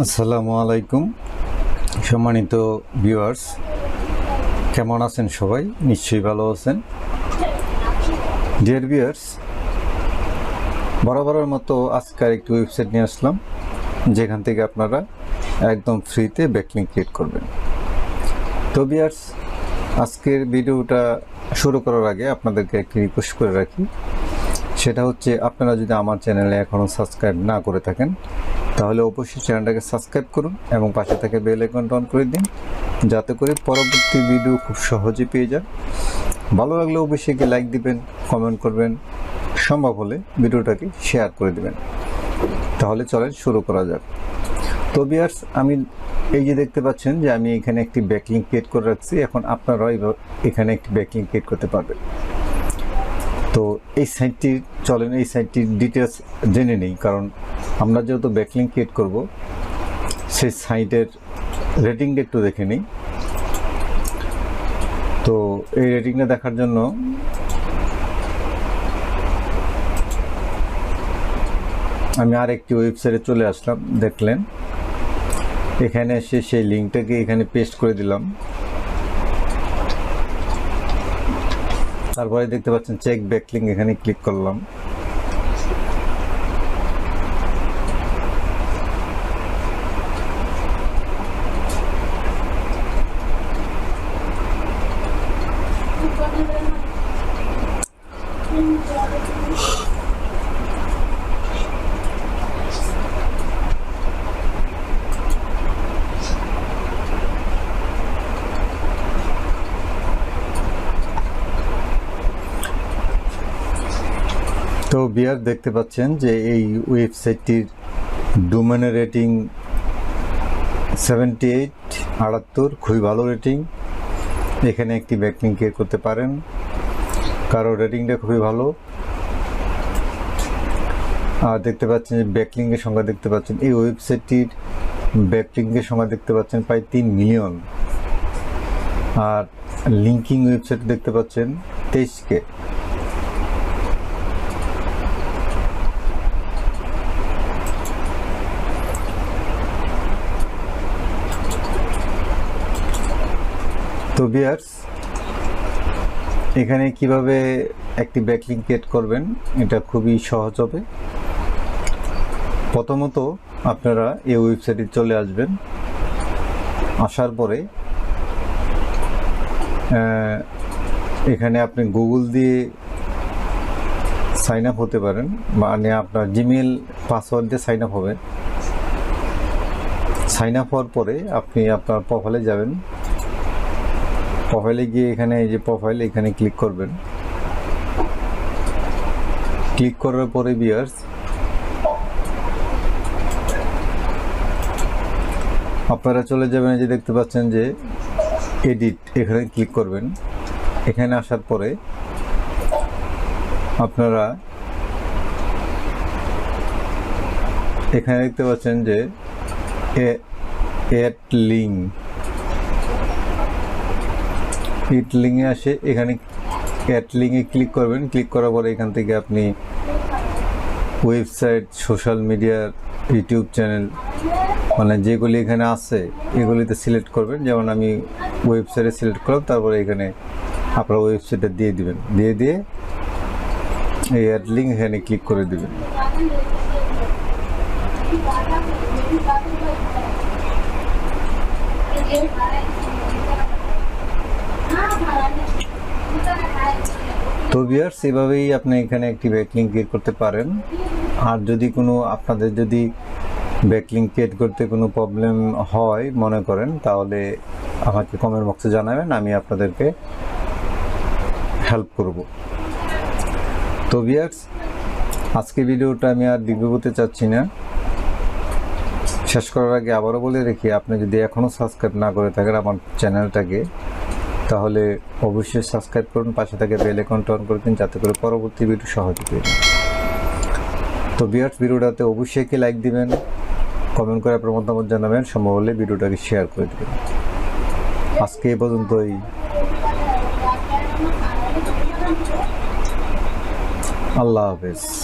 আসসালামু আলাইকুম। সম্মানিত ভিউয়ার্স, কেমন আছেন সবাই? নিশ্চয়ই ভালো আছেন। ডিয়ার ভিউয়ার্স, বরাবরের মতো আজকের একটি ওয়েবসাইট নিয়ে আসলাম, যেখান থেকে আপনারা একদম ফ্রিতে ব্যাকলিং ক্রিয়েট করবেন। তো ভিউয়ার্স, আজকের ভিডিওটা শুরু করার আগে আপনাদেরকে একটি রিকোয়েস্ট করে রাখি। সেটা হচ্ছে, আপনারা যদি আমার চ্যানেলে এখনও সাবস্ক্রাইব না করে থাকেন তাহলে অবশ্যই চ্যানেলটাকে সাবস্ক্রাইব করুন এবং পাশে থেকে বেল আইকনটা অন করে দিন, যাতে করে পরবর্তী ভিডিও খুব সহজে পেয়ে যান। ভালো লাগলে অবশ্যই লাইক দিবেন কমেন্ট করবেন, সম্ভব হলে ভিডিওটাকে শেয়ার করে দিবেন। তাহলে চলেন শুরু করা যাক। তো বিয়ার্স আমি এই যে দেখতে পাচ্ছেন যে আমি এখানে একটি ব্যাকলিং ক্রিয়েট করে রাখছি। এখন আপনারাও এখানে একটি ব্যাকলিং ক্রিয়েট করতে পারবেন। তো এই সাইটটির চলেন এই সাইটটির ডিটেলস জেনে নেই, কারণ আমরা যেহেতু ব্যাকলিং ক্রিয়েট করব, সেই সাইটের রেটিংটা একটু দেখে নিই। তো এই রেটিংটা দেখার জন্য আমি আর একটি ওয়েবসাইটে চলে আসলাম, দেখলেন। এখানে এসে সেই লিঙ্কটাকে এখানে পেস্ট করে দিলাম। তারপরে দেখতে পাচ্ছেন চেক ব্যাকলিং এখানে ক্লিক করলাম। তো বিয়ার দেখতে পাচ্ছেন যে এই ওয়েবসাইটটির ডোমেনের রেটিং সেভেন্টি এইট আটাত্তর, খুবই ভালো রেটিং। এখানে একটি ব্যাকলিং ক্রিয়েট করতে পারেন। কারও রেটিংটা খুবই ভালো। আর দেখতে পাচ্ছেন যে ব্যাকলিংয়ের সংখ্যা দেখতে পাচ্ছেন। এই ওয়েবসাইটটির ব্যাকলিংয়ের সংখ্যা দেখতে পাচ্ছেন প্রায় তিন মিলিয়ন আর লিঙ্কিং ওয়েবসাইট দেখতে পাচ্ছেন তেইশকে তো বিয়ার্স এখানে কীভাবে একটি ব্যাকলিং ক্রিয়েট করবেন, এটা খুবই সহজ হবে। প্রথমত আপনারা এই ওয়েবসাইটে চলে আসবেন। আসার পরে এখানে আপনি গুগল দিয়ে সাইন আপ হতে পারেন মানে আপনার জিমেল পাসওয়ার্ড দিয়ে সাইন আপ হবে। সাইন আপ হওয়ার পরে আপনি আপনার প্রোফাইলে যাবেন। প্রোফাইলে গিয়ে এখানে, এই যে প্রোফাইল এখানে ক্লিক করবেন। ক্লিক করার পরে বিয়ার্স আপনারা চলে যাবেন এই যে দেখতে পাচ্ছেন যে এডিট এখানে ক্লিক করবেন। এখানে আসার পরে আপনারা এখানে দেখতে পাচ্ছেন যে এট লিঙ্ক হিট লিঙ্কে আসে, এখানে লিঙ্কে ক্লিক করবেন। ক্লিক করার পরে এখান থেকে আপনি ওয়েবসাইট, সোশ্যাল মিডিয়ার ইউটিউব চ্যানেল মানে যেগুলি এখানে আছে, এগুলিতে সিলেক্ট করবেন। যেমন আমি ওয়েবসাইটে সিলেক্ট করলাম, তারপরে এখানে আপনার ওয়েবসাইটটা দিয়ে দিবেন। দিয়ে দিয়ে এই অ্যাড লিঙ্ক এখানে ক্লিক করে দিবেন। তো বিয়ার্স এভাবেই আপনি এখানে একটি ব্যাকলিং ক্রিয়েট করতে পারেন। আর যদি কোনো আপনাদের যদি ব্যাকলিং ক্রিয়েট করতে কোনো প্রবলেম হয় মনে করেন, তাহলে আমাকে কমেন্ট বক্সে জানাবেন, আমি আপনাদেরকে হেল্প করব। তো বিয়ার্স আজকে ভিডিওটা আমি আর দীর্ঘ করতে চাচ্ছি না। শেষ করার আগে আবারও বলে রেখি, আপনি যদি এখনও সাবস্ক্রাইব না করে থাকেন আমার চ্যানেলটাকে তাহলে অবশ্যই সাবস্ক্রাইব করুন, পাশে থেকে বেল আইকনটা অন করে দিন, যাতে করে পরবর্তী ভিডিও সহজে পেয়ে তো বিয়ার্স ভিডিওটাতে অবশ্যই কি লাইক দিবেন কমেন্ট করে আপনার মতামত জানাবেন, সম্ভব হলে ভিডিওটাকে শেয়ার করে দেবেন। আজকে এ পর্যন্তই। আল্লাহ হাফেজ।